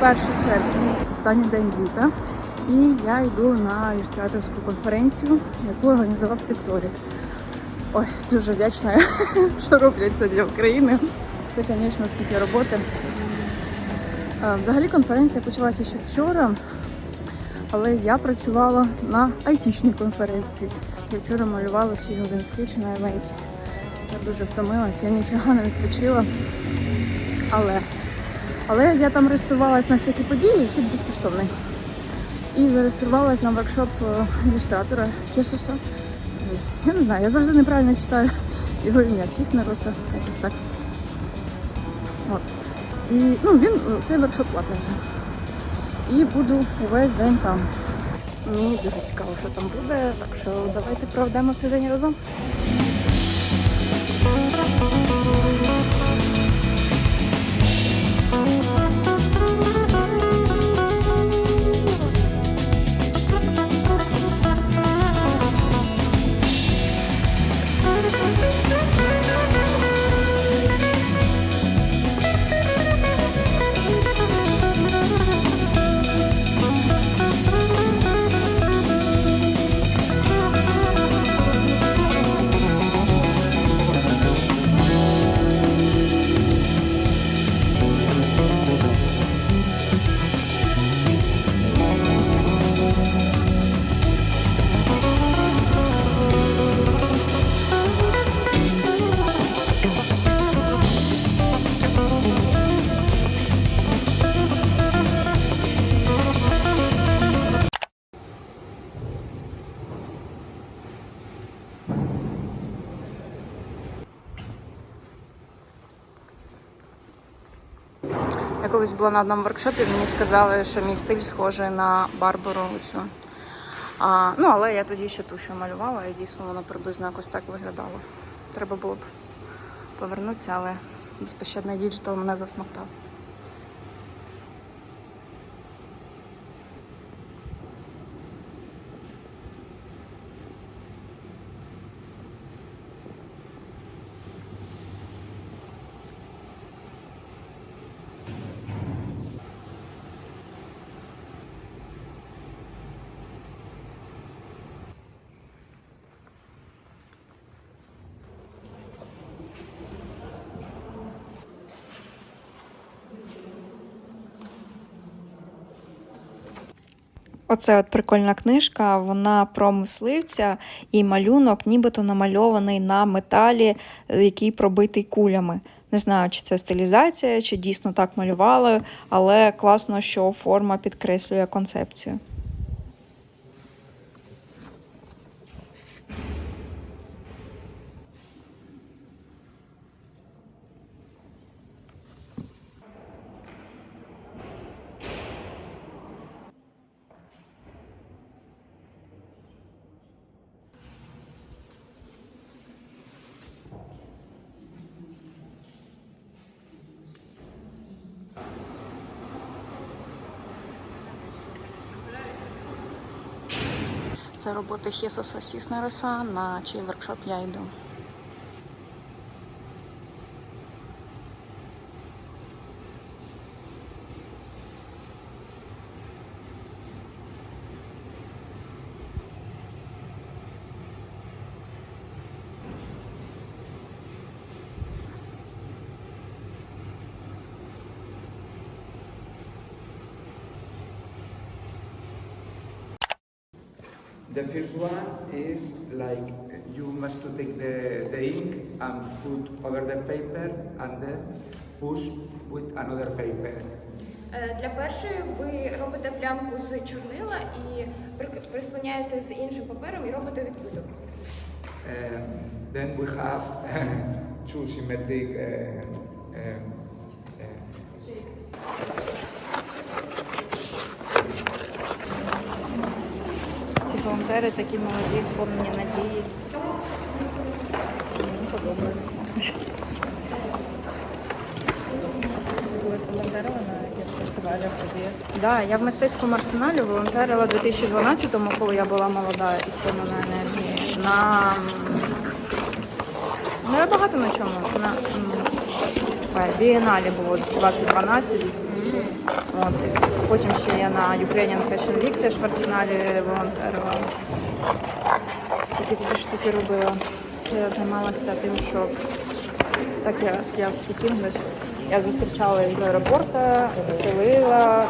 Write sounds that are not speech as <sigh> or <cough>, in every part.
21 серпня, останній день літа. І я йду на ілюстраторську конференцію, яку організував Пікторі. Ой, дуже вдячна, <laughs> що роблять це для України. Це, звісно, скільки роботи. Взагалі конференція почалася ще вчора, але я працювала на айтішній конференції. Я вчора малювала 6 годин скетчу на івенті. Я дуже втомилася, я ніфіга не відпочила. Але, я там реєструвалась на всякі події, вхід безкоштовний. І зареєструвалась на воркшоп е, ілюстратора Хесуса. Я не знаю, я завжди неправильно читаю його ім'я. Сіснероса, якось так. От. І ну, він е, цей воркшоп платний вже. І буду увесь день там. Мені дуже цікаво, що там буде, так що давайте проведемо цей день разом. Колись була на одному воркшопі, мені сказали, що мій стиль схожий на Барбару цю. А, ну, але я тоді ще ту, що малювала, і дійсно воно приблизно якось так виглядало. Треба було б повернутися, але безпощадний діджитал мене засмоктав. Оце от прикольна книжка, вона про мисливця і малюнок, нібито намальований на металі, який пробитий кулями. Не знаю, чи це стилізація, чи дійсно так малювали, але класно, що форма підкреслює концепцію. Це роботи Хесуса Сіснереса, на чий воркшоп я йду. The first one is like you must to take the, the ink and put over the paper and then push with another paper. Е, Для першої ви робите плямку з чорнила і прислоняєте з іншим папером і робите відбиток. Um, then we have two symmetric um, um, волонтери такі молоді, сповнені надії. Мені подобається. Да, я в мистецькому арсеналі волонтерила у 2012-му, коли я була молода і сповнена енергії. На ну, я багато на чому. На бієналі було 2012. От. Потім ще я на Ukrainian Fashion Week теж в арсеналі волонтерила. Скільки такі штуки робила. Я займалася тим, що так я, я з Я зустрічала їх з аеропорту, селила,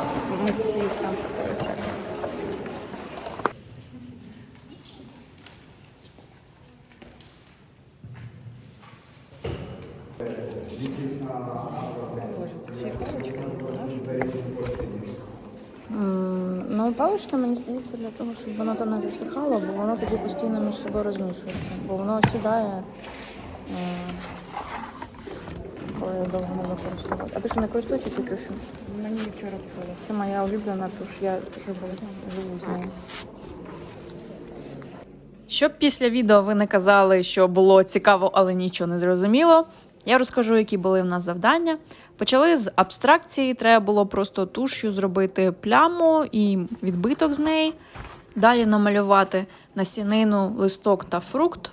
Ну, мені здається, для того, щоб воно там не засихало, бо воно тоді постійно між собою розмішується. Бо воно сідає, е, коли довго не використовувати. А ти що не користуєшся цією тушу? Мені вчора вчора. Це моя улюблена туш, я живу, живу з нею. Щоб після відео ви не казали, що було цікаво, але нічого не зрозуміло. Я розкажу, які були в нас завдання. Почали з абстракції, треба було просто туш'ю зробити пляму і відбиток з неї. Далі намалювати насінину, листок та фрукт.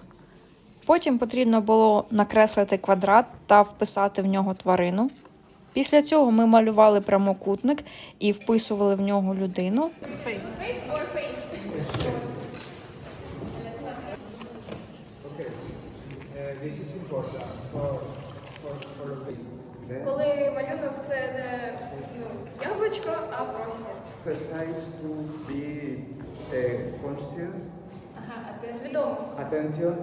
Потім потрібно було накреслити квадрат та вписати в нього тварину. Після цього ми малювали прямокутник і вписували в нього людину. this is important for, for, for Коли малюнок це не ну, яблучко, а простір. exercise to be uh, conscious, Свідомо. attention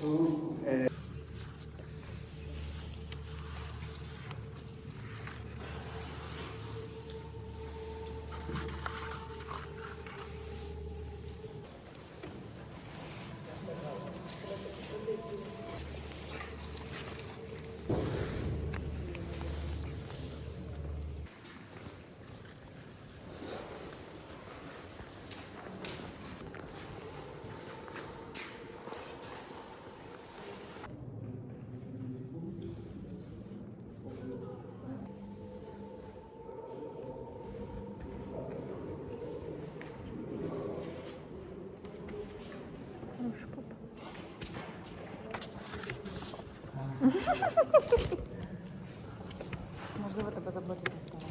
to uh, Можливо, тебе заблокити стало.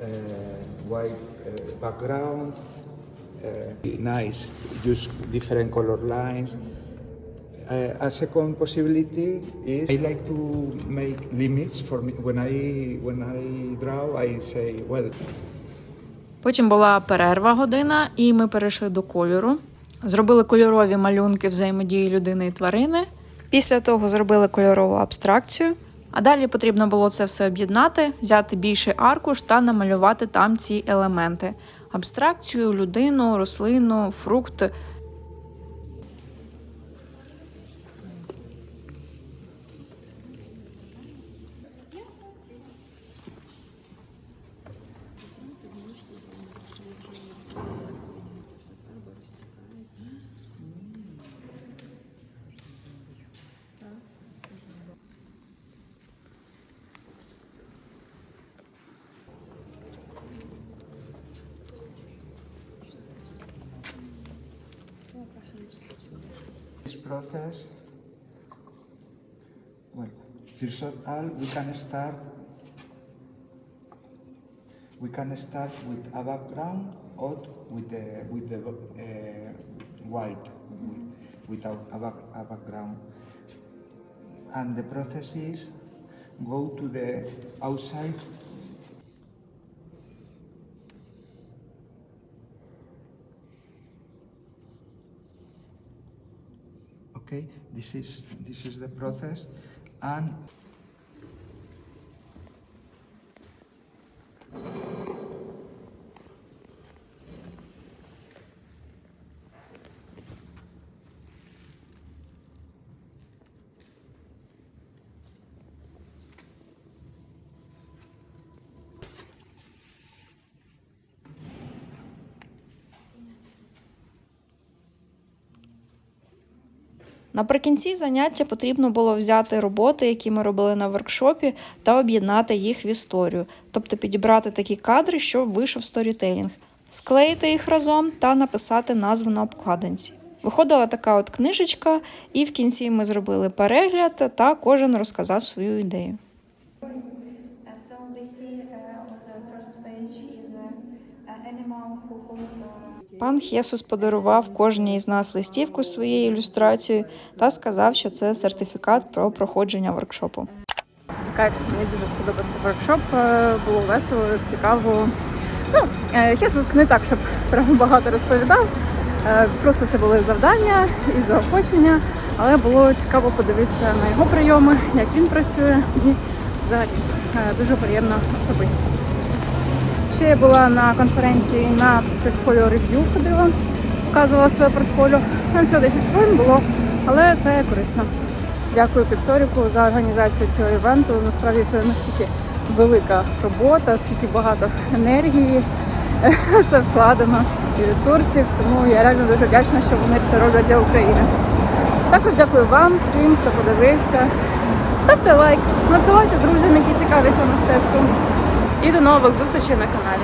uh, white uh, background. Uh, nice, use different color lines. Uh, a second possibility is I like to make limits for me when I when I draw. I say, well, Потім була перерва година, і ми перейшли до кольору. Зробили кольорові малюнки взаємодії людини і тварини. Після того зробили кольорову абстракцію. А далі потрібно було це все об'єднати, взяти більший аркуш та намалювати там ці елементи: абстракцію, людину, рослину, фрукт. This process. Well, first of all, we can start. We can start with a background or with the with the uh, white, without a, back, a background. And the process is go to the outside okay this is this is the process and Наприкінці заняття потрібно було взяти роботи, які ми робили на воркшопі, та об'єднати їх в історію, тобто підібрати такі кадри, щоб вийшов сторітелінг, склеїти їх разом та написати назву на обкладинці. Виходила така от книжечка, і в кінці ми зробили перегляд та кожен розказав свою ідею. Uh, So we see uh, on the first page is uh, an animal who hold uh, Пан Хєсус подарував кожній із нас листівку з своєю ілюстрацією та сказав, що це сертифікат про проходження воркшопу. Кайф, мені дуже сподобався воркшоп. е, Було весело, цікаво. Ну, е, Хесус не так, щоб прям багато розповідав. е, Просто це були завдання і заохочення, але було цікаво подивитися на його прийоми, як він працює, і взагалі дуже приємна особистість. Ще я була на конференції на портфоліо рев'ю ходила, показувала своє портфоліо. Там всього 10 хвилин було, але це корисно. Дякую Пікторіку за організацію цього івенту. Насправді це настільки велика робота, стільки багато енергії <laughs> це вкладено і ресурсів. Тому я реально дуже вдячна, що вони все роблять для України. Також дякую вам, всім, хто подивився. Ставте лайк, надсилайте друзям, які цікавляться мистецтвом. І до нових зустрічей на каналі.